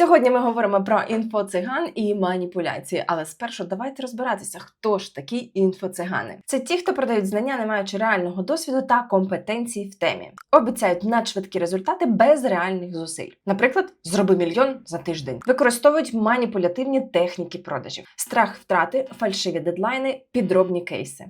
Сьогодні ми говоримо про інфоциган і маніпуляції, але спершу давайте розбиратися, хто ж такі інфоцигани. Це ті, хто продають знання, не маючи реального досвіду та компетенцій в темі, обіцяють надшвидкі результати без реальних зусиль. Наприклад, зроби мільйон за тиждень. Використовують маніпулятивні техніки продажів, страх втрати, фальшиві дедлайни, підробні кейси.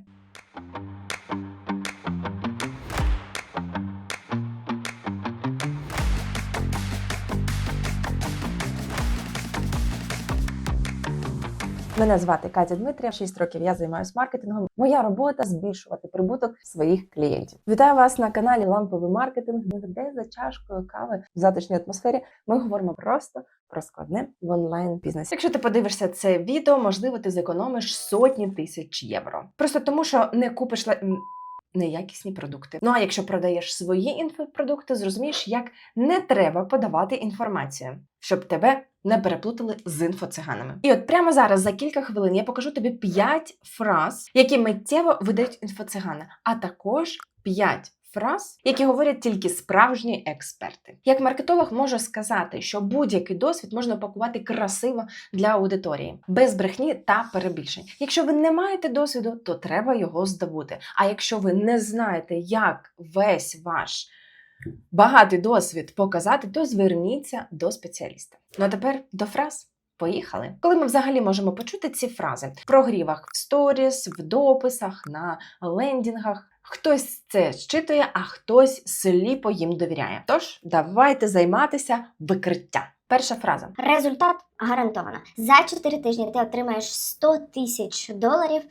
Мене звати Катя Дмитрія, 6 років я займаюся маркетингом. Моя робота збільшувати прибуток своїх клієнтів. Вітаю вас на каналі Ламповий маркетинг, де за чашкою кави в затишній атмосфері ми говоримо просто про складне в онлайн бізнесі. Якщо ти подивишся це відео, можливо, ти зекономиш сотні тисяч євро. Просто тому, що не купиш неякісні продукти. Ну а якщо продаєш свої інфопродукти, зрозумієш, як не треба подавати інформацію, щоб тебе не переплутали з інфоциганами. І от прямо зараз, за кілька хвилин, я покажу тобі 5 фраз, які миттєво видають інфоцигани, а також 5 фраз, які говорять тільки справжні експерти. Як маркетолог можу сказати, що будь-який досвід можна опакувати красиво для аудиторії, без брехні та перебільшень. Якщо ви не маєте досвіду, то треба його здобути. А якщо ви не знаєте, як весь ваш багатий досвід показати, то зверніться до спеціаліста. Ну а тепер до фраз. Поїхали. Коли ми взагалі можемо почути ці фрази в прогрівах в сторіс, в дописах, на лендінгах. Хтось це щитує, а хтось сліпо їм довіряє. Тож давайте займатися викриття. Перша фраза. Результат гарантовано. За 4 тижні ти отримаєш 100 тисяч доларів,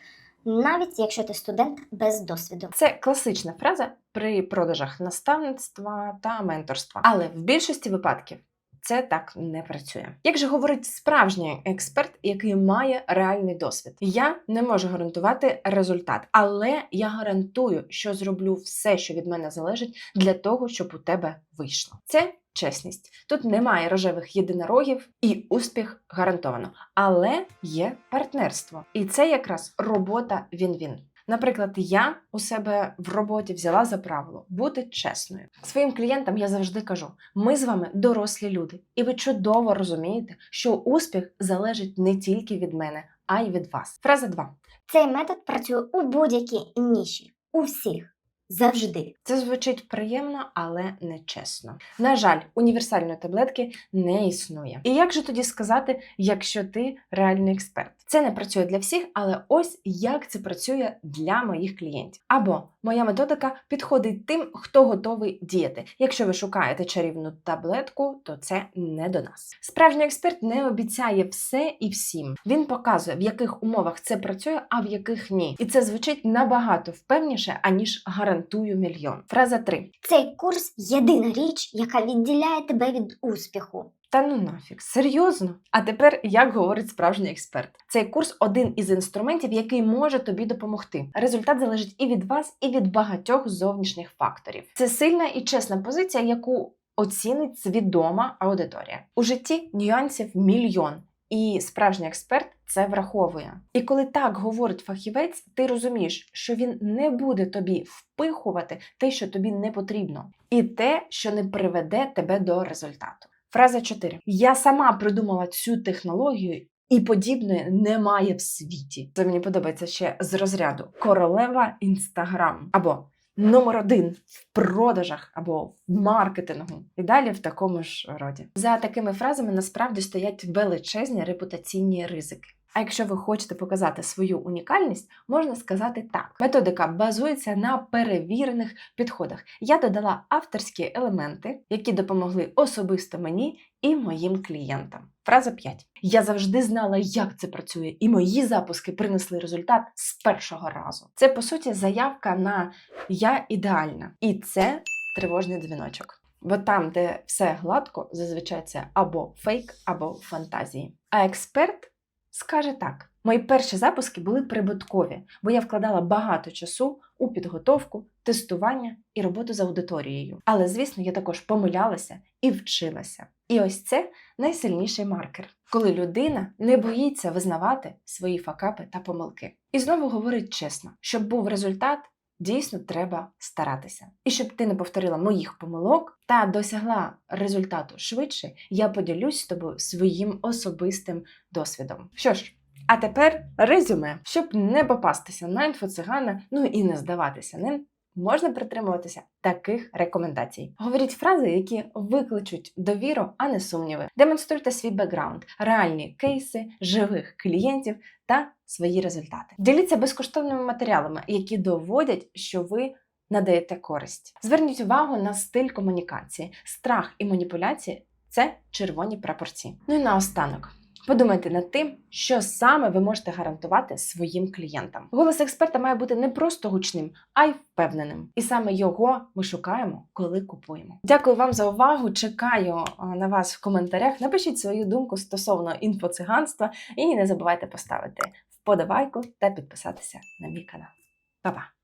навіть якщо ти студент без досвіду. Це класична фраза при продажах наставництва та менторства. Але в більшості випадків це так не працює. Як же говорить справжній експерт, який має реальний досвід? Я не можу гарантувати результат, але я гарантую, що зроблю все, що від мене залежить, для того, щоб у тебе вийшло. Це чесність. Тут немає рожевих єдинорогів і успіх гарантовано, але є партнерство. І це якраз робота він-він. Наприклад, я у себе в роботі взяла за правило бути чесною. Своїм клієнтам я завжди кажу: ми з вами дорослі люди, і ви чудово розумієте, що успіх залежить не тільки від мене, а й від вас. Фраза 2. Цей метод працює у будь-якій ніші, у всіх, завжди. Це звучить приємно, але не чесно. На жаль, універсальної таблетки не існує. І як же тоді сказати, якщо ти реальний експерт? Це не працює для всіх, але ось як це працює для моїх клієнтів. Або моя методика підходить тим, хто готовий діяти. Якщо ви шукаєте чарівну таблетку, то це не до нас. Справжній експерт не обіцяє все і всім. Він показує, в яких умовах це працює, а в яких ні. І це звучить набагато впевніше, аніж гарантую мільйон. Фраза 3. Цей курс єдина річ, яка відділяє тебе від успіху. Та ну нафіг, серйозно. А тепер як говорить справжній експерт? Цей курс один із інструментів, який може тобі допомогти. Результат залежить і від вас, і від багатьох зовнішніх факторів. Це сильна і чесна позиція, яку оцінить свідома аудиторія. У житті нюансів мільйон. І справжній експерт це враховує. І коли так говорить фахівець, ти розумієш, що він не буде тобі впихувати те, що тобі не потрібно, і те, що не приведе тебе до результату. Фраза 4. Я сама придумала цю технологію. І подібної немає в світі. Це мені подобається ще з розряду королева інстаграм або номер один в продажах або в маркетингу. І далі в такому ж роді. За такими фразами насправді стоять величезні репутаційні ризики. А якщо ви хочете показати свою унікальність, можна сказати так: методика базується на перевірених підходах. Я додала авторські елементи, які допомогли особисто мені і моїм клієнтам. Фраза 5. Я завжди знала, як це працює, і мої запуски принесли результат з першого разу. Це по суті заявка на я ідеальна, і це тривожний дзвіночок. Бо там, де все гладко, зазвичай це або фейк, або фантазії. А експерт скаже так: мої перші запуски були прибуткові, бо я вкладала багато часу у підготовку, тестування і роботу з аудиторією. Але, звісно, я також помилялася і вчилася. І ось це найсильніший маркер, коли людина не боїться визнавати свої факапи та помилки. І знову говорить чесно, щоб був результат, дійсно треба старатися. І щоб ти не повторила моїх помилок та досягла результату швидше, я поділюсь з тобою своїм особистим досвідом. Що ж. А тепер резюме, щоб не попастися на інфоцигана, ну і не здаватися ним, можна притримуватися таких рекомендацій. Говоріть фрази, які викличуть довіру, а не сумніви. Демонструйте свій бекграунд, реальні кейси, живих клієнтів та свої результати. Діліться безкоштовними матеріалами, які доводять, що ви надаєте користь. Зверніть увагу на стиль комунікації, страх і маніпуляції це червоні прапорці. Ну і наостанок. Подумайте над тим, що саме ви можете гарантувати своїм клієнтам. Голос експерта має бути не просто гучним, а й впевненим. І саме його ми шукаємо, коли купуємо. Дякую вам за увагу. Чекаю на вас в коментарях. Напишіть свою думку стосовно інфоциганства і не забувайте поставити вподобайку та підписатися на мій канал. Па-па!